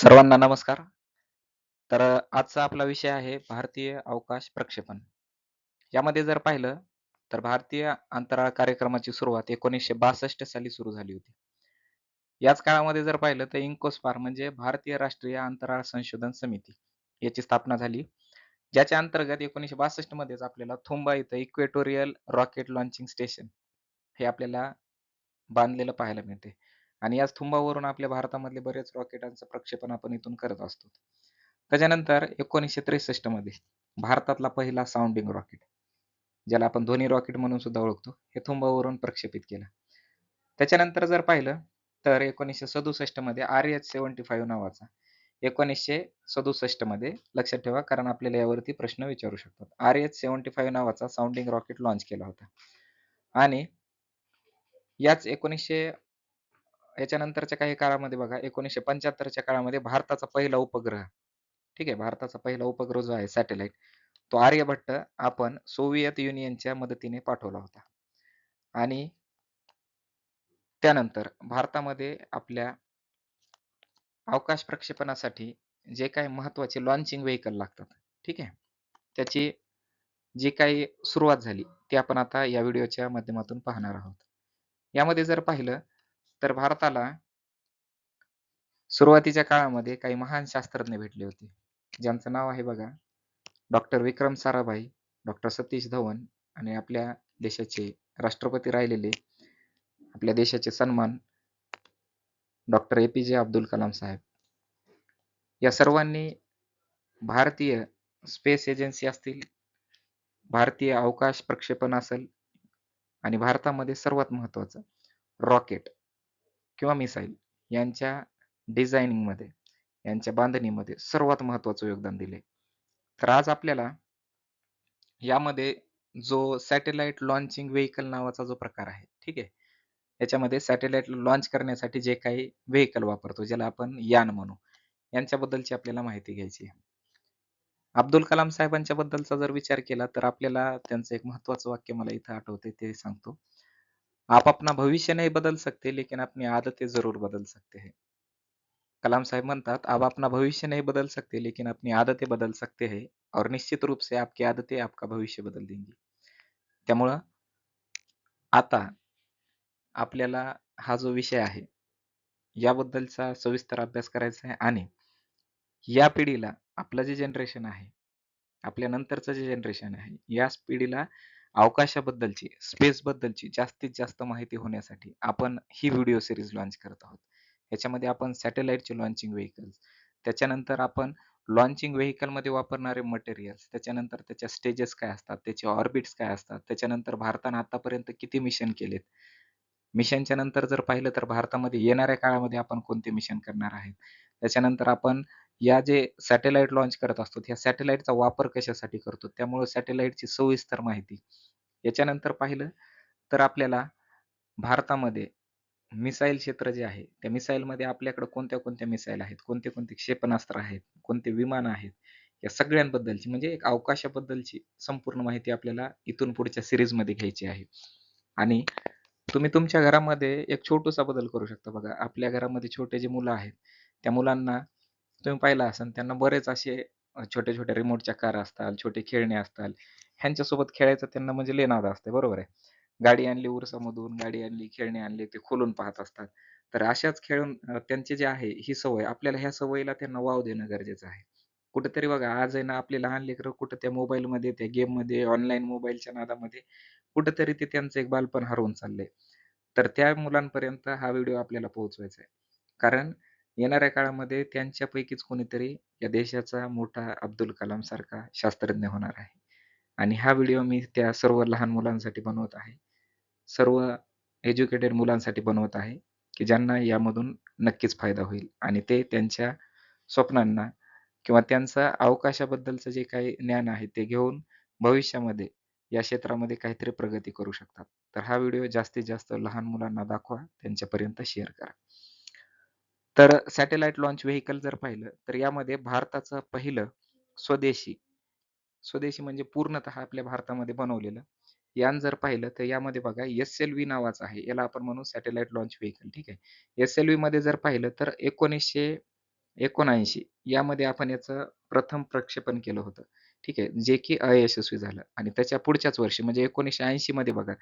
सर्वांना नमस्कार. तर आजचा आपला विषय आहे भारतीय अवकाश प्रक्षेपण. यामध्ये जर पाहिलं तर भारतीय अंतराळ कार्यक्रमाची सुरुवात 1962 साली सुरू झाली होती. याच काळामध्ये जर पाहिलं तर इन्कोस्पार म्हणजे भारतीय राष्ट्रीय अंतराळ संशोधन समिती याची स्थापना झाली. ज्याच्या अंतर्गत 1962 मध्येच आपल्याला थुंबा इथं इक्वेटोरियल रॉकेट लॉन्चिंग स्टेशन हे आपल्याला बांधलेलं पाहायला मिळते. आणि याच थुंबावरून आपल्या भारतामधले बरेच रॉकेटांचं प्रक्षेपण आपण इथून करत असतो. त्याच्यानंतर 1963 मध्ये भारतातला पहिला साऊंडिंग रॉकेट ज्याला आपण ध्वनी रॉकेट म्हणून सुद्धा ओळखतो हे थुंबावरून प्रक्षेपित केलं. त्याच्यानंतर जर पाहिलं तर 1967 मध्ये आर एच सेव्हन्टी फाईव्ह नावाचा 1967 मध्ये लक्षात ठेवा कारण आपल्याला यावरती प्रश्न विचारू शकतात. आर एच सेव्हन्टी फाईव्ह नावाचा साऊंडिंग रॉकेट लॉन्च केला होता. आणि याच 1900 याच्यानंतरच्या काही काळामध्ये बघा 1975 च्या काळामध्ये भारताचा पहिला उपग्रह ठीक आहे भारताचा पहिला उपग्रह जो आहे सॅटेलाइट तो आर्यभट्ट आपण सोव्हिएत युनियनच्या मदतीने पाठवला होता. आणि त्यानंतर भारतामध्ये आपल्या अवकाश प्रक्षेपणासाठी जे काही महत्त्वाचे लॉन्चिंग व्हेकल लागतात ठीक आहे त्याची जी काही सुरुवात झाली ती आपण आता या व्हिडिओच्या माध्यमातून पाहणार आहोत. यामध्ये जर पाहिलं तर भारताला सुरुवातीच्या काळामध्ये काही महान शास्त्रज्ञ भेटले होते. ज्यांचं नाव आहे बघा डॉक्टर विक्रम साराभाई, डॉक्टर सतीश धवन आणि आपल्या देशाचे राष्ट्रपती राहिलेले आपल्या देशाचे सन्मान डॉक्टर ए पी जे अब्दुल कलाम साहेब या सर्वांनी भारतीय स्पेस एजन्सी असतील भारतीय अवकाश प्रक्षेपण असेल आणि भारतामध्ये सर्वात महत्वाचं रॉकेट किंवा मिसाईल यांच्या डिझायनिंगमध्ये यांच्या बांधणीमध्ये सर्वात महत्वाचं योगदान दिले तर आज आपल्याला यामध्ये जो सॅटेलाइट लॉन्चिंग व्हेकल नावाचा जो प्रकार आहे ठीक आहे? याच्यामध्ये सॅटेलाइट लॉन्च करण्यासाठी जे काही व्हेकल वापरतो ज्याला आपण यान म्हणू यांच्याबद्दलची आपल्याला माहिती घ्यायची आहे. अब्दुल कलाम साहेबांच्या बद्दलचा जर विचार केला तर आपल्याला त्यांचं एक महत्वाचं वाक्य मला इथं आठवते ते सांगतो. आप अपना भविष्य नहीं बदल सकते लेकिन अपनी आदतें जरूर बदल सकते हैं। कलाम साहब म्हणतात आप अपना भविष्य नहीं बदल सकते लेकिन अपनी आदतें बदल सकते हैं और निश्चित रूप से आपकी आदतें आपका भविष्य बदल देंगी। त्यामुळं आता आपल्याला हा जो विषय आहे याबद्दलचा सविस्तर अभ्यास करायचा आहे आणि या पिढीला आपलं जे जनरेशन आहे आपल्या नंतरचं जे जनरेशन आहे याच पिढीला अवकाशाबद्दलची स्पेसबद्दलची जास्तीत जास्त माहिती होण्यासाठी आपण ही व्हिडिओ सिरीज लॉन्च करत आहोत. याच्यामध्ये आपण सॅटेलाइटचे लॉन्चिंग व्हेइकल्स त्याच्यानंतर आपण लॉन्चिंगमध्ये वापरणारे मटेरियल्स त्याच्यानंतर त्याच्या स्टेजेस काय असतात त्याचे ऑर्बिट्स काय असतात त्याच्यानंतर भारतानं आतापर्यंत किती मिशन केलेत? मिशनच्या नंतर जर पाहिलं तर भारतामध्ये येणाऱ्या काळामध्ये आपण कोणते मिशन करणार आहेत? त्याच्यानंतर आपण या जे सॅटेलाइट लॉन्च करत असतो या सॅटेलाइटचा वापर कशासाठी करतो? त्यामुळे सॅटेलाइटची सविस्तर माहिती. याच्यानंतर पाहिलं तर आपल्याला भारतामध्ये मिसाईल क्षेत्र जे आहे त्या मिसाईलमध्ये आपल्याकडे कोणत्या कोणत्या मिसाईल आहेत? कोणते कोणते क्षेपणास्त्र आहेत? कोणते विमान आहेत? या सगळ्यांबद्दलची म्हणजे एक अवकाशाबद्दलची संपूर्ण माहिती आपल्याला इथून पुढच्या सिरीजमध्ये घ्यायची आहे. आणि तुम्ही तुमच्या घरामध्ये एक छोटूसा बदल करू शकता बघा. आपल्या घरामध्ये छोटे जे मुलं आहेत त्या मुलांना तुम्ही पाहिलं असाल त्यांना बरेच असे छोटे छोटे रिमोटच्या कार असतात छोटे खेळणे असतात. ह्यांच्यासोबत खेळायचं त्यांना म्हणजे लेनाद असते बरोबर आहे. गाडी आणली उरसामधून गाडी आणली खेळणे आणले ते खोलून पाहत असतात. तर अशाच खेळून त्यांचे जे आहे ही सवय आपल्याला ह्या सवयीला त्यांना वाव देणं गरजेचं आहे. कुठेतरी बघा आज आहे ना आपले लहान लेकरं कुठं त्या मोबाईलमध्ये त्या गेममध्ये ऑनलाईन मोबाईलच्या नादामध्ये कुठेतरी ते त्यांचं एक बालपण हरवून चाललंय. तर त्या मुलांपर्यंत हा व्हिडिओ आपल्याला पोहोचवायचा आहे. कारण येणाऱ्या काळामध्ये त्यांच्यापैकीच कोणीतरी या देशाचा मोठा अब्दुल कलाम सारखा शास्त्रज्ञ होणार आहे. आणि हा व्हिडिओ मी त्या सर्व लहान मुलांसाठी बनवत आहे. सर्व एज्युकेटेड मुलांसाठी बनवत आहे की ज्यांना यामधून नक्कीच फायदा होईल. आणि ते त्यांच्या स्वप्नांना किंवा त्यांचं अवकाशाबद्दलचं जे काही ज्ञान आहे ते घेऊन भविष्यामध्ये या क्षेत्रामध्ये काहीतरी प्रगती करू शकतात. तर हा व्हिडिओ जास्तीत जास्त लहान मुलांना दाखवा त्यांच्यापर्यंत शेअर करा. तर सॅटेलाइट लॉन्च व्हेकल जर पाहिलं तर यामध्ये भारताचं पहिलं स्वदेशी स्वदेशी म्हणजे पूर्णतः आपल्या भारतामध्ये बनवलेलं. यान जर पाहिलं तर यामध्ये बघा एस एल व्ही नावाचं आहे. याला आपण म्हणू सॅटेलाइट लॉन्च व्हेकल ठीक आहे? एस एल व्ही मध्ये जर पाहिलं तर एकोणीसशे एकोणऐंशी यामध्ये आपण याचं प्रथम प्रक्षेपण केलं होतं ठीक आहे? जे की अयशस्वी झालं. आणि त्याच्या पुढच्याच वर्षी म्हणजे एकोणीसशे ऐंशी मध्ये बघा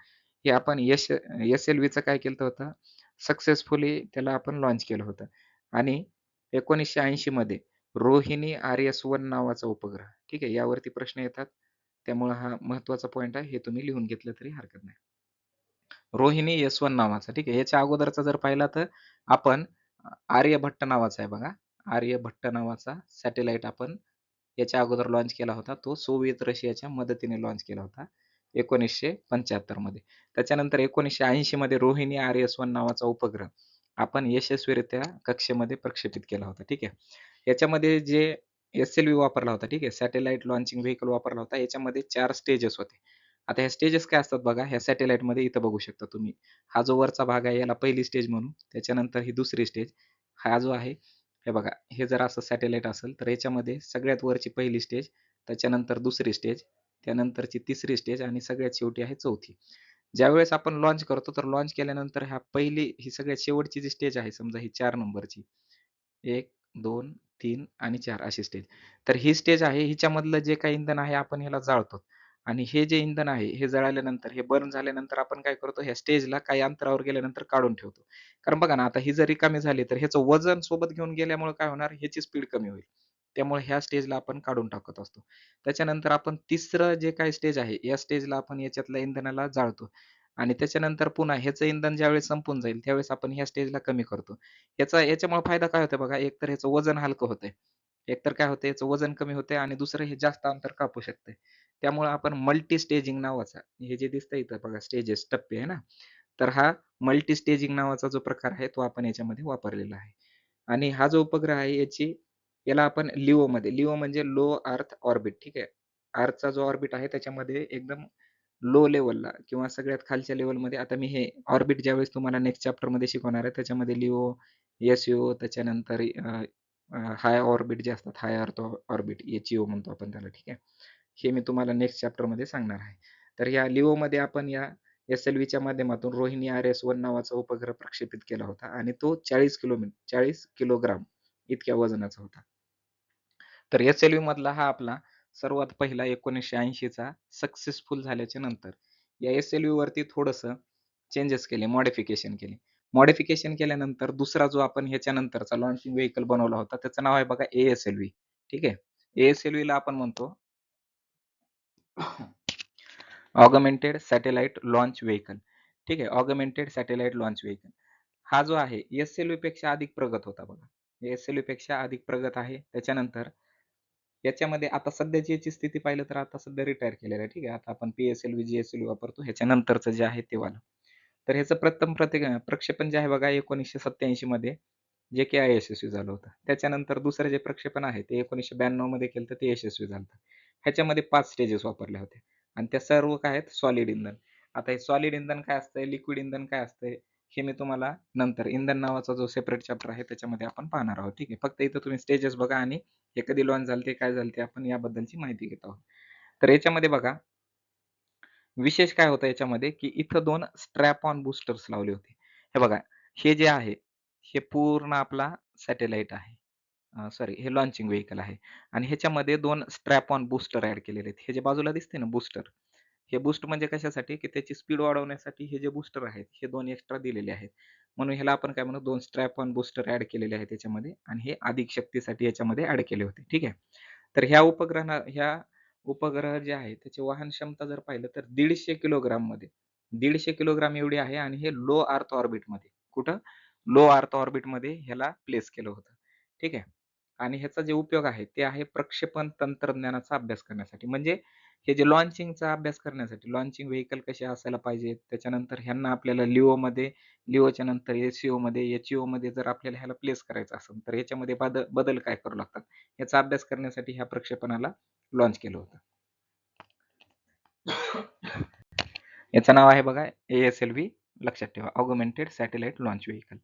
हे आपण यश एस एल व्हीचं काय केलं होतं? सक्सेसफुली त्याला आपण लॉन्च केलं होतं. आणि एकोणीसशे ऐंशी मध्ये रोहिणी आर एस वन नावाचा उपग्रह ठीक आहे यावरती प्रश्न येतात. त्यामुळे हा महत्त्वाचा पॉईंट आहे हे तुम्ही लिहून घेतलं तरी हरकत नाही. रोहिणी एस वन नावाचा ठीक आहे याच्या अगोदरचा जर पाहिला तर आपण आर्यभट्ट नावाचा आहे बघा. आर्यभट्ट नावाचा सॅटेलाइट आपण याच्या अगोदर लॉन्च केला होता. तो सोवियत रशियाच्या मदतीने लॉन्च केला होता. एकोणीसशे पंच्याहत्तरमध्ये. त्याच्यानंतर एकोणीसशे ऐंशी मध्ये रोहिणी आर एस वन नावाचा उपग्रह आपण यशस्वीरित्या कक्षेमध्ये प्रक्षेपित केला होता. ठीक आहे? याच्यामध्ये जे एस एल व्ही वापरला होता ठीक आहे? सॅटेलाइट लॉन्चिंग व्हेकल वापरला होता. याच्यामध्ये चार स्टेजेस होते. आता ह्या स्टेजेस काय असतात बघा? ह्या सॅटेलाइटमध्ये इथं बघू शकता तुम्ही. हा जो वरचा भाग आहे याला पहिली स्टेज म्हणून त्याच्यानंतर ही दुसरी स्टेज हा जो आहे हे बघा. हे जर असं सॅटेलाइट असेल तर याच्यामध्ये सगळ्यात वरची पहिली स्टेज त्याच्यानंतर दुसरी स्टेज त्यानंतरची तिसरी स्टेज आणि सगळ्यात शेवटी आहे चौथी. ज्यावेळेस आपण लॉन्च करतो तर लॉन्च केल्यानंतर ह्या पहिली ही सगळ्यात शेवटची जी स्टेज आहे समजा ही चार नंबरची. एक दोन तीन आणि चार अशी स्टेज तर ही स्टेज आहे हिच्यामधलं जे काही इंधन आहे आपण ह्याला जाळतो. आणि हे जे इंधन आहे हे जळाल्यानंतर हे बर्न झाल्यानंतर आपण काय करतो ह्या स्टेजला काही अंतरावर गेल्यानंतर काढून ठेवतो. कारण बघा ना आता ही जर रिकामी झाली तर ह्याचं वजन सोबत घेऊन गेल्यामुळे काय होणार? ह्याची स्पीड कमी होईल. त्यामुळे ह्या स्टेजला आपण काढून टाकत असतो. त्याच्यानंतर आपण तिसरं जे काही स्टेज आहे या स्टेजला आपण याच्यातल्या इंधनाला जाळतो. आणि त्याच्यानंतर पुन्हा ह्याचं इंधन ज्यावेळेस संपून जाईल त्यावेळेस आपण ह्या स्टेजला कमी करतो. याचा याच्यामुळे फायदा काय होतो बघा एक तर ह्याचं वजन हलकं होतंय. एकतर काय होतं याचं वजन कमी होते आणि दुसरं हे जास्त अंतर कापू शकते त्यामुळे आपण मल्टी स्टेजिंग नावाचा हे जे दिसतंय इथं बघा स्टेजेस टप्पे आहे ना? तर हा मल्टी स्टेजिंग नावाचा जो प्रकार आहे तो आपण याच्यामध्ये वापरलेला आहे. आणि हा जो उपग्रह आहे याची याला आपण लिओ मध्ये लिओ म्हणजे लो अर्थ ऑर्बिट ठीक आहे? अर्थचा जो ऑर्बिट आहे त्याच्यामध्ये एकदम लो लेवलला किंवा सगळ्यात खालच्या लेवलमध्ये आता मी हे ऑर्बिट ज्यावेळेस तुम्हाला नेक्स्ट चॅप्टरमध्ये शिकवणार आहे त्याच्यामध्ये लिओ एस यू त्याच्यानंतर हाय ऑर्बिट जे असतात हाय अर्थ ऑर्बिट एच ओ म्हणतो आपण त्याला ठीक आहे? हे मी तुम्हाला नेक्स्ट चॅप्टरमध्ये सांगणार आहे. तर या लिओ मध्ये आपण या एस एल व्हीच्या माध्यमातून रोहिणी आर एस वन नावाचा उपग्रह प्रक्षेपित केला होता आणि तो चाळीस किलोमीटर चाळीस किलोग्राम इतक्या वजनाचा होता. तर एस एल मधला हा आपला सर्वात पहिला एकोणीसशे ऐंशीचा सक्सेसफुल झाल्याच्यानंतर या एस एल वरती थोडस चेंजेस केले मॉडिफिकेशन केले. मॉडिफिकेशन केल्यानंतर दुसरा जो आपण ह्याच्यानंतरचा लॉन्चिंग व्हेकल बनवला होता त्याचं नाव आहे बघा ए एस एल व्ही ठीक आहे? ए एस एल ला आपण म्हणतो ऑगमेंटेड सॅटेलाइट लॉन्च व्हेकल ठीक आहे? ऑगमेंटेड सॅटेलाइट लॉन्च व्हेकल हा जो आहे एस एलपेक्षा अधिक प्रगत होता बघा. एस एलपेक्षा अधिक प्रगत आहे. त्याच्यानंतर याच्यामध्ये आता सध्याची याची स्थिती पाहिलं तर आता सध्या रिटायर केलेलं आहे ठीक आहे. आता आपण P S L V G S L वापरतो. ह्याच्यानंतरचं जे आहे ते वाला. तर ह्याचं प्रथम प्रत्येक प्रक्षेपण जे आहे बघा एकोणीसशे सत्याऐंशी मध्ये जे की अयशस्वी झालं होतं. त्याच्यानंतर दुसरं जे प्रक्षेपण आहे ते एकोणीसशे ब्याण्णवमध्ये केलं तर ते यशस्वी झालं ह्याच्यामध्ये पाच स्टेजेस वापरल्या होत्या. आणि त्या सर्व काय आहेत? सॉलिड इंधन. आता हे सॉलिड इंधन काय असतंय? लिक्विड इंधन काय असतंय? हे मी तुम्हाला नंतर इंधन नावाचा जो सेपरेट चॅप्टर आहे त्याच्यामध्ये आपण पाहणार आहोत. ठीक आहे. फक्त इथं तुम्ही स्टेजेस बघा आणि हे कधी लॉन्च झाले ते काय झाले ते आपण याबद्दलची माहिती घेत आहोत. तर याच्यामध्ये बघा विशेष काय होतं याच्यामध्ये की इथं दोन स्ट्रॅप ऑन बुस्टर्स लावले होते. हे बघा हे जे आहे हे पूर्ण आपला सॅटेलाइट आहे. सॉरी हे लॉन्चिंग व्हेकल आहे. आणि ह्याच्यामध्ये दोन स्ट्रॅप ऑन बुस्टर ऍड केलेले आहेत. हे जे बाजूला दिसते ना बुस्टर हे बूस्ट म्हणजे कशासाठी? की त्याची स्पीड वाढवण्यासाठी हे जे बूस्टर आहेत हे दोन एक्स्ट्रा दिलेले आहेत. म्हणून ह्याला आपण काय म्हणू? दोन स्ट्रॅप ऑन बूस्टर ऍड केलेले आहेत त्याच्यामध्ये आणि हे अधिक शक्तीसाठी याच्यामध्ये ऍड केले होते. ठीक आहे? तर ह्या उपग्रह ह्या उपग्रह जे आहे त्याची वाहन क्षमता जर पाहिलं तर दीडशे किलोग्राममध्ये. दीडशे किलोग्राम एवढी आहे आणि हे लो अर्थ ऑर्बिटमध्ये. कुठं? लो अर्थ ऑर्बिटमध्ये ह्याला प्लेस केलं होतं. ठीक आहे? आणि ह्याचा जे उपयोग आहे ते आहे प्रक्षेपण तंत्रज्ञानाचा अभ्यास करण्यासाठी. म्हणजे हे जे लॉन्चिंगचा अभ्यास करण्यासाठी लॉन्चिंग व्हेकल कसे असायला पाहिजेत? त्याच्यानंतर ह्यांना आपल्याला लिओ मध्ये लिओच्या नंतर एसीओ मध्ये एचईओ मध्ये जर आपल्याला ह्याला प्लेस करायचं असेल तर ह्याच्यामध्ये बदल बदल काय करू लागतात? याचा अभ्यास करण्यासाठी ह्या प्रक्षेपणाला लॉन्च केलं होतं. याचं नाव आहे बघा एएसएलव्ही लक्षात ठेवा ऑगमेंटेड सॅटेलाइट लॉन्च व्हेकल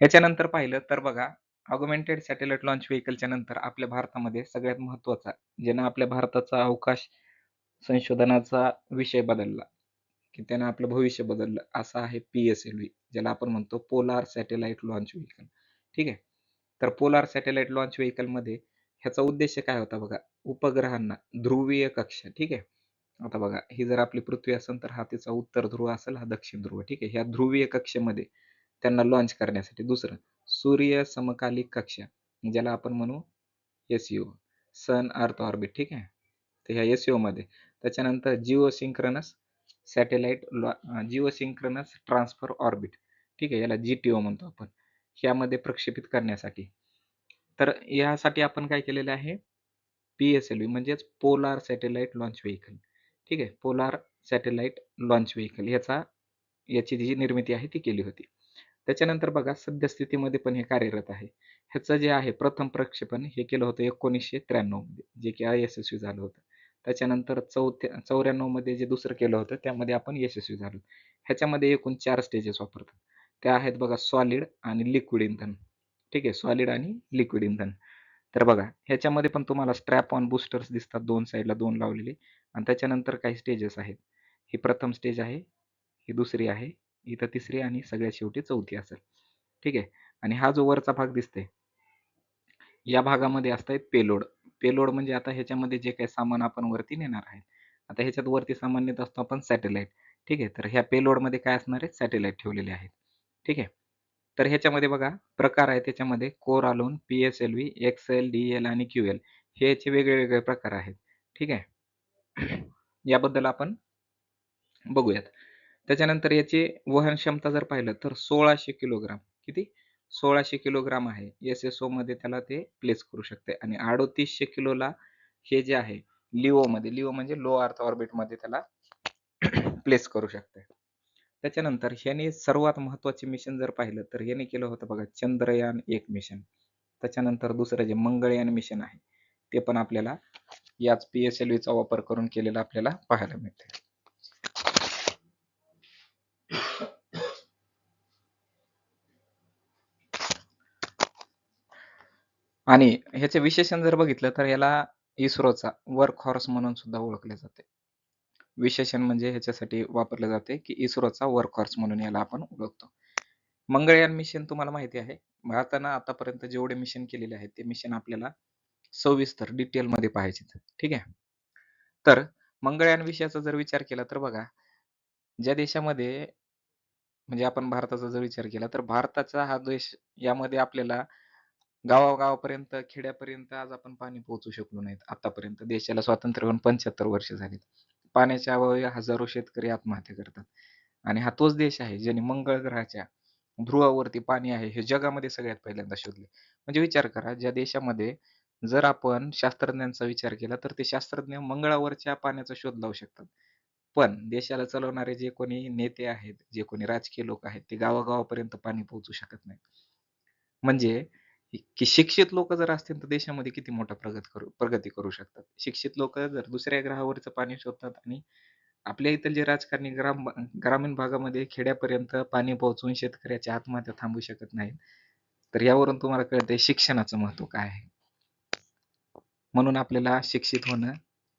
याच्यानंतर पाहिलं तर बघा ऑगमेंटेड सॅटेलाइट लॉन्च व्हेकलच्या नंतर आपल्या भारतामध्ये सगळ्यात महत्त्वाचा ज्यानं आपल्या भारताचा अवकाश संशोधनाचा विषय बदलला की त्यानं आपलं भविष्य बदललं असा आहे पी एस एल व्ही ज्याला आपण म्हणतो पोलार सॅटेलाइट लॉन्च व्हेकल ठीक आहे? तर पोलार सॅटेलाइट लॉन्च व्हेकलमध्ये ह्याचा उद्देश काय होता बघा? उपग्रहांना ध्रुवीय कक्ष ठीक आहे? आता बघा ही जर आपली पृथ्वी असेल तर हा तिचा उत्तर ध्रुव असेल हा दक्षिण ध्रुव ठीक आहे? ह्या ध्रुवीय कक्षेमध्ये त्यांना लॉन्च करण्यासाठी दुसरं सूर्य समकालिक कक्षा ज्याला आपण म्हणू एस यू सन अर्थ ऑर्बिट ठीक आहे? तर ह्या एसमध्ये. त्याच्यानंतर geosynchronous satellite geosynchronous transfer orbit ठीक आहे? याला जी टी ओ म्हणतो आपण. ह्यामध्ये प्रक्षेपित करण्यासाठी. तर यासाठी आपण काय केलेलं आहे? पी एस एल व्ही म्हणजेच पोलार सॅटेलाइट लॉन्च व्हेकल ठीक आहे? पोलार सॅटेलाइट लॉन्च व्हेकल याचा याची जी निर्मिती आहे ती केली होती. त्याच्यानंतर बघा सद्यस्थितीमध्ये पण हे कार्यरत आहे. ह्याचं जे आहे प्रथम प्रक्षेपण हे केलं होतं एकोणीसशे त्र्याण्णवमध्ये जे की अयशस्वी झालं होतं. त्याच्यानंतर चौथ्या चौऱ्याण्णवमध्ये जे दुसरं केलं होतं त्यामध्ये आपण यशस्वी झालो. ह्याच्यामध्ये एकूण चार स्टेजेस वापरतात. त्या आहेत बघा सॉलिड आणि लिक्विड इंधन. ठीक आहे सॉलिड आणि लिक्विड इंधन. तर बघा ह्याच्यामध्ये पण तुम्हाला स्ट्रॅप ऑन बुस्टर्स दिसतात दोन साईडला दोन लावलेले. आणि त्याच्यानंतर काही स्टेजेस आहेत. ही प्रथम स्टेज आहे ही दुसरी आहे इथं तिसरी आणि सगळ्यात शेवटी चौथी असेल. ठीक आहे? आणि हा जो वरचा भाग दिसतोय या भागामध्ये असतंय पेलोड. पेलोड म्हणजे आता ह्याच्यामध्ये जे काही सामान आपण वरती नेणार आहे आता ह्याच्यात वरती सामान नेत असतो आपण सॅटेलाइट. ठीक आहे? तर ह्या पेलोडमध्ये काय असणार आहे सॅटेलाइट ठेवलेले आहेत. ठीक आहे? तर ह्याच्यामध्ये बघा प्रकार आहे त्याच्यामध्ये. Core alone P S L V X L D L आणि क्यू एल. हे याचे वेगळे वेगळे प्रकार आहेत. ठीक आहे? याबद्दल आपण बघूयात. त्याच्यानंतर याची वहन क्षमता जर पाहिलं तर सोळाशे किलोग्राम. किती? सोळाशे किलोग्राम आहे. एस एस ओ मध्ये त्याला ते प्लेस करू शकते. आणि अडोतीसशे किलोला हे जे आहे लिओ मध्ये लिओ म्हणजे लो अर्थ ऑर्बिटमध्ये त्याला प्लेस करू शकते. त्याच्यानंतर ह्याने सर्वात महत्त्वाचे मिशन जर पाहिलं तर याने केलं होतं बघा चंद्रयान एक मिशन त्याच्यानंतर दुसरं जे मंगळयान मिशन आहे ते पण आपल्याला याच पी एस एल चा वापर करून केलेलं आपल्याला पाहायला मिळते आणि ह्याचे विशेषण जर बघितलं तर याला इस्रोचा वर्क हॉर्स म्हणून सुद्धा ओळखले जाते. विशेषण म्हणजे ह्याच्यासाठी वापरले जाते की इस्रोचा वर्क हॉर्स म्हणून याला आपण ओळखतो. मंगळयान मिशन तुम्हाला माहिती आहे. भारतानं आतापर्यंत जेवढे मिशन केलेले आहेत ते मिशन आपल्याला सविस्तर डिटेल मध्ये पाहायचे ठीक आहे? तर मंगळयान विषयाचा जर विचार केला तर बघा ज्या देशामध्ये म्हणजे आपण भारताचा जर विचार केला तर भारताचा हा देश यामध्ये आपल्याला गावागावापर्यंत खेड्यापर्यंत आज आपण पाणी पोहोचू शकलो नाहीत. आतापर्यंत देशाला स्वातंत्र्य होऊन पंच्याहत्तर वर्ष झालीत. पाण्याच्या अभावी हजारो शेतकरी आत्महत्या करतात. आणि हा तोच देश आहे ज्याने मंगळ ग्रहाच्या ध्रुवावरती पाणी आहे हे जगामध्ये सगळ्यात पहिल्यांदा शोधले. म्हणजे विचार करा ज्या देशामध्ये जर आपण शास्त्रज्ञांचा विचार केला तर ते शास्त्रज्ञ मंगळावरच्या पाण्याचा शोध लावू शकतात. पण देशाला चालवणारे जे कोणी नेते आहेत जे कोणी राजकीय लोक आहेत ते गावागावापर्यंत पाणी पोहोचू शकत नाही म्हणजे की शिक्षित लोक जर असतील तर देशामध्ये किती मोठा प्रगत करू प्रगती करू शकतात. शिक्षित लोक जर दुसऱ्या ग्रहावरचं पाणी शोधतात आणि आपल्या इथले जे राजकारणी ग्राम ग्रामीण भागामध्ये खेड्यापर्यंत पाणी पोहोचवून शेतकऱ्याच्या आत्महत्या थांबू शकत नाहीत तर यावरून तुम्हाला कळतंय शिक्षणाचं महत्त्व काय आहे. म्हणून आपल्याला शिक्षित होणं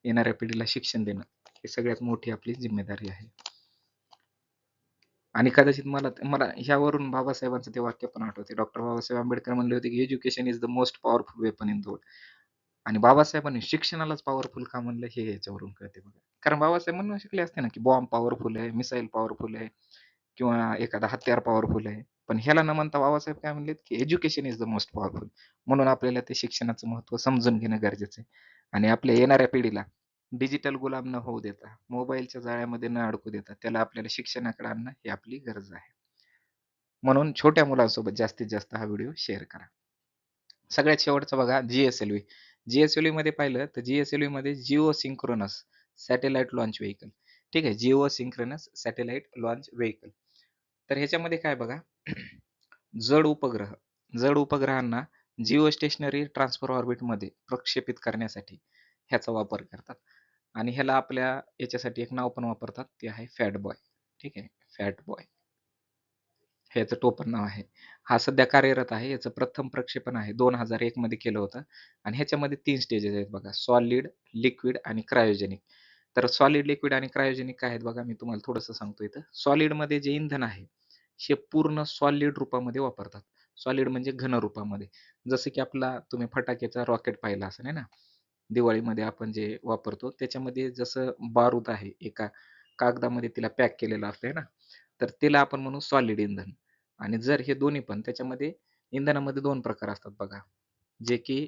येणाऱ्या पिढीला शिक्षण देणं हे सगळ्यात मोठी आपली जिम्मेदारी आहे. आणि कदाचित मला मला ह्यावरून बाबासाहेबांचं ते वाक्य पण आठवते. डॉक्टर बाबासाहेब आंबेडकर म्हणले होते की education is the most powerful weapon in the world आणि बाबासाहेबांनी शिक्षणालाच पॉवरफुल का म्हणलं हे याच्यावरून कळते बघा. कारण बाबासाहेब म्हणून शिकले असते ना की बॉम्ब पॉवरफुल आहे मिसाईल पॉवरफुल आहे किंवा एखादा हत्यार पॉवरफुल आहे. पण ह्याला न म्हणता बाबासाहेब काय म्हणलेत की education is the most powerful म्हणून आपल्याला ते शिक्षणाचं महत्त्व समजून घेणं गरजेचं आहे. आणि आपल्या येणाऱ्या पिढीला डिजिटल गुलाम न होऊ देता मोबाईलच्या जाळ्यामध्ये न अडकू देता त्याला आपल्याला शिक्षणाकडे आणणं ही आपली गरज आहे. म्हणून छोट्या मुलांसोबत जास्तीत जास्त हा व्हिडिओ शेअर करा. सगळ्यात शेवटचा बघा जीएसएलव्ही जीएसएलव्ही मध्ये पाहिलं तर जीएसएलव्ही मध्ये geo synchronous satellite launch vehicle ठीक आहे geo synchronous satellite launch vehicle तर ह्याच्यामध्ये काय बघा जड उपग्रह जड उपग्रहांना जिओ स्टेशनरी ट्रान्सफर ऑर्बिटमध्ये प्रक्षेपित करण्यासाठी ह्याचा वापर करतात. आणि ह्याला आपल्या याच्यासाठी एक नाव पण वापरतात ते आहे फॅट बॉय ठीक आहे? फॅट बॉय ह्याचं टोपण नाव आहे. हा सध्या कार्यरत आहे. याचं प्रथम प्रक्षेपण आहे. दोन हजार एक मध्ये केलं होतं. आणि ह्याच्यामध्ये तीन स्टेजेस आहेत बघा. सॉलिड लिक्विड आणि क्रायोजेनिक तर सॉलिड लिक्विड आणि क्रायोजेनिक काय आहेत बघा? मी तुम्हाला थोडंसं सांगतो इथं. सॉलिडमध्ये जे इंधन आहे हे पूर्ण सॉलिड रूपामध्ये वापरतात. सॉलिड म्हणजे घन रूपामध्ये जसं की आपला तुम्ही फटाक्याचा रॉकेट पाहिला असेल ना? दिवाळीमध्ये आपण जे वापरतो त्याच्यामध्ये जसं बारूद आहे एका कागदामध्ये तिला पॅक केलेलं असतं ना तर तिला आपण म्हणू सॉलिड इंधन. आणि जर हे दोन्ही पण त्याच्यामध्ये इंधनामध्ये दोन प्रकार असतात बघा. जे की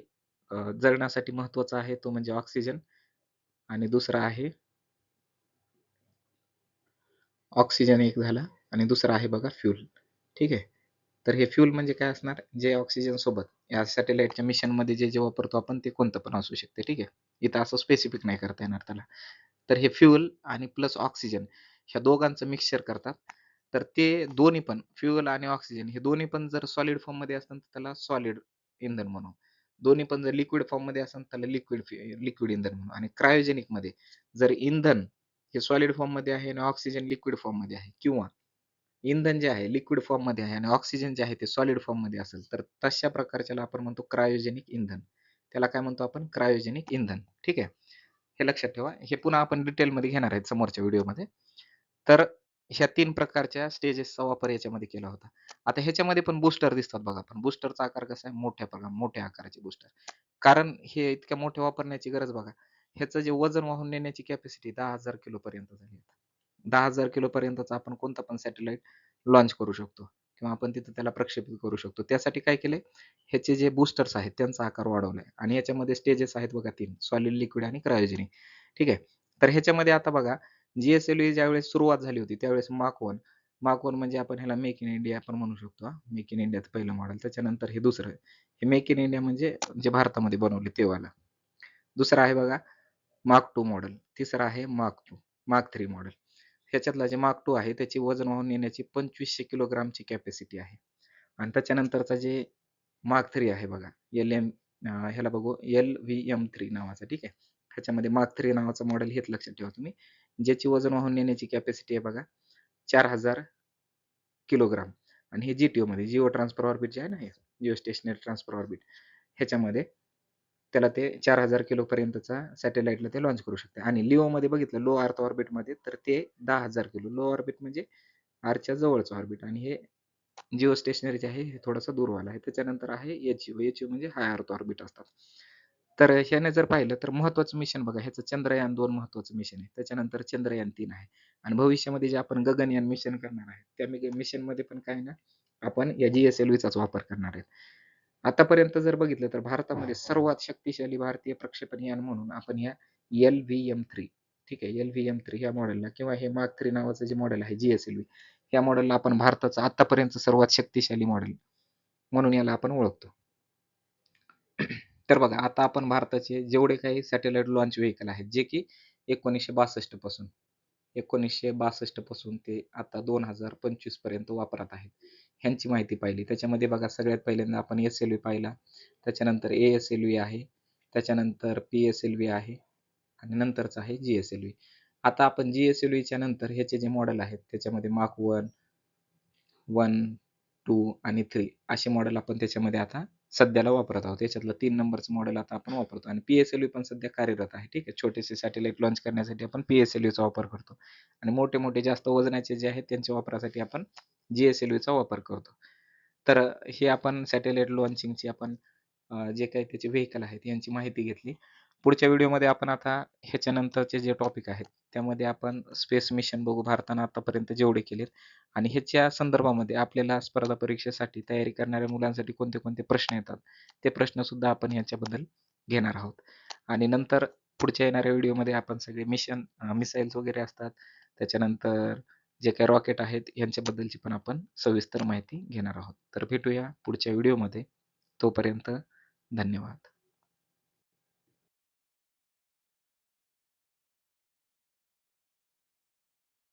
जगण्यासाठी जळण्यासाठी महत्त्वाचा आहे तो म्हणजे ऑक्सिजन आणि दुसरा आहे ऑक्सिजन एक झाला आणि दुसरा आहे बघा फ्यूल ठीक आहे? तर हे फ्यूल म्हणजे काय असणार? जे ऑक्सिजन सोबत. या सॅटेलाइटच्या मिशनमध्ये जे जे वापरतो आपण ते कोणतं पण असू शकते ठीक आहे? इथं असं स्पेसिफिक नाही करता येणार त्याला. तर हे फ्यूल आणि प्लस ऑक्सिजन ह्या दोघांचं मिक्सचर करतात. तर ते दोन्ही पण फ्यूल आणि ऑक्सिजन हे दोन्ही पण जर सॉलिड फॉर्ममध्ये असतात तर त्याला सॉलिड इंधन म्हणू. दोन्ही पण जर लिक्विड फॉर्ममध्ये असेल त्याला लिक्विड लिक्विड इंधन म्हणू. आणि क्रायोजेनिकमध्ये जर इंधन हे सॉलिड फॉर्ममध्ये आहे आणि ऑक्सिजन लिक्विड फॉर्ममध्ये आहे किंवा इंधन जे आहे लिक्विड फॉर्ममध्ये आहे आणि ऑक्सिजन जे आहे ते सॉलिड फॉर्ममध्ये असेल तर तशा प्रकारच्याला आपण म्हणतो क्रायोजेनिक इंधन. त्याला काय म्हणतो आपण? क्रायोजेनिक इंधन. ठीक आहे? हे लक्षात ठेवा. हे पुन्हा आपण डिटेलमध्ये घेणार आहेत समोरच्या व्हिडिओमध्ये तर ह्या तीन प्रकारच्या स्टेजेसचा वापर याच्यामध्ये केला होता. आता ह्याच्यामध्ये पण बुस्टर दिसतात बघा आपण. बुस्टरचा आकार कसा आहे? मोठ्या प्रकार मोठ्या आकाराचे बुस्टर कारण हे इतक्या मोठे वापरण्याची गरज बघा. ह्याचं जे वजन वाहून नेण्याची कॅपॅसिटी दहा हजार किलो पर्यंत झाली दहा हजार किलो पर्यंतचा आपण कोणता पण सॅटेलाइट लॉन्च करू शकतो किंवा आपण तिथं त्याला प्रक्षेपित करू शकतो. त्यासाठी काय केले ह्याचे जे बूस्टर्स आहेत त्यांचा आकार वाढवलाय. आणि याच्यामध्ये स्टेजेस आहेत बघा तीन सॉलिड लिक्विड आणि क्रायोजेनिक ठीक आहे? तर ह्याच्यामध्ये आता बघा जीएसएलव्ही ज्यावेळेस सुरुवात झाली होती त्यावेळेस माकवन माकवन म्हणजे आपण ह्याला मेक इन इंडिया आपण म्हणू शकतो मेक इन इंडियाचं पहिलं मॉडेल त्याच्यानंतर हे दुसरं हे मेक इन इंडिया म्हणजे जे भारतामध्ये बनवले तेवाला दुसरं आहे बघा मार्क टू मॉडेल तिसरं आहे mark two mark three model त्याच्यातला जे मार्क टू आहे त्याची वजन वाहून नेण्याची पंचवीसशे किलोग्रामची कॅपॅसिटी आहे. आणि त्याच्यानंतरचा जे मार्क थ्री आहे बघा एल एम ह्याला बघू एल व्ही एम थ्री नावाचा ठीक आहे? ह्याच्यामध्ये मार्क थ्री नावाचं मॉडेल हेच लक्षात ठेवा तुम्ही. ज्याची वजन वाहून नेण्याची कॅपॅसिटी आहे बघा चार हजार किलोग्राम. आणि हे जीटीओ मध्ये जिओ ट्रान्सफर ऑर्बिट जे आहे ना हे जिओ स्टेशनरी ट्रान्सफर ऑर्बिट ह्याच्यामध्ये त्याला ते चार हजार किलो पर्यंतचा सॅटेलाइटला ते लॉन्च करू शकते. आणि लिओ मध्ये बघितलं लो अर्थ ऑर्बिटमध्ये तर ते दहा हजार किलो. लो ऑर्बिट म्हणजे आरच्या जवळचं ऑर्बिट आणि हे जिओ स्टेशनरी जे आहे हे थोडंसं दूरवाला आहे. त्याच्यानंतर आहे एच यू एच यू म्हणजे हाय अर्थ ऑर्बिट असतात. तर ह्याने जर पाहिलं तर महत्वाचं मिशन बघा. ह्याचं चंद्रयान दोन महत्वाचं मिशन आहे. त्याच्यानंतर चंद्रयान तीन आहे. आणि भविष्यामध्ये जे आपण गगनयान मिशन करणार आहे त्या मिशनमध्ये पण काय ना आपण या जीएसएलव्हीचाच वापर करणार आहे आतापर्यंत जर बघितलं तर भारतामध्ये सर्वात शक्तिशाली भारतीय प्रक्षेपण यान म्हणून आपण या एल व्ही एम थ्री. ठीक आहे एल व्ही एम थ्री ह्या मॉडेलला किंवा हे मार्क थ्री नावाचं जे मॉडेल आहे जीएसएलव्ही या मॉडेलला आपण भारताचं आतापर्यंत सर्वात शक्तिशाली मॉडेल म्हणून याला आपण ओळखतो. तर बघा आता आपण भारताचे जेवढे काही सॅटेलाइट लॉन्च व्हेकल आहेत जे की एकोणीसशे बासष्टपासून एकोणीसशे बासष्टपासून ते आता दोन हजार पंचवीसपर्यंत वापरात आहेत. ह्यांची माहिती पाहिली. त्याच्यामध्ये बघा सगळ्यात पहिल्यांदा आपण एस एल व्ही पाहिला. त्याच्यानंतर ए एस एल व्ही आहे. त्याच्यानंतर पी एस एल व्ही आहे. आणि नंतरचं आहे जी एस एल व्ही आता आपण जी एस एल व्हीच्या नंतर ह्याचे जे मॉडेल आहेत त्याच्यामध्ये मार्क वन वन टू आणि थ्री असे मॉडेल आपण त्याच्यामध्ये आता सध्याला वापरत आहोत. याच्यातलं तीन नंबरचं मॉडेल आता आपण वापरतो. आणि पी एस एल पण सध्या कार्यरत आहे. ठीक आहे. छोटेसे सॅटेलाइट लॉन्च करण्यासाठी आपण पी एस एल व्हीचा वापर करतो. आणि मोठे मोठे जास्त वजनाचे जे आहेत त्यांच्या वापरासाठी आपण जी एस एल व्हीचा वापर करतो. तर हे आपण सॅटेलाइट लॉन्चिंगची आपण जे काही त्याचे व्हेकल आहेत यांची माहिती घेतली. पुढच्या व्हिडिओमध्ये आपण आता ह्याच्यानंतरचे जे टॉपिक आहेत त्यामध्ये आपण स्पेस मिशन बघू. भारतानं आतापर्यंत जेवढे केलेत आणि ह्याच्या संदर्भामध्ये आपल्याला स्पर्धा परीक्षेसाठी तयारी करणाऱ्या मुलांसाठी कोणते कोणते प्रश्न येतात ते प्रश्न सुद्धा आपण ह्याच्याबद्दल घेणार आहोत. आणि नंतर पुढच्या येणाऱ्या व्हिडिओमध्ये आपण सगळे मिशन मिसाईल्स वगैरे असतात. त्याच्यानंतर जे काही रॉकेट आहेत यांच्याबद्दलची पण आपण सविस्तर माहिती घेणार आहोत. तर भेटूया पुढच्या व्हिडिओमध्ये. तोपर्यंत धन्यवाद.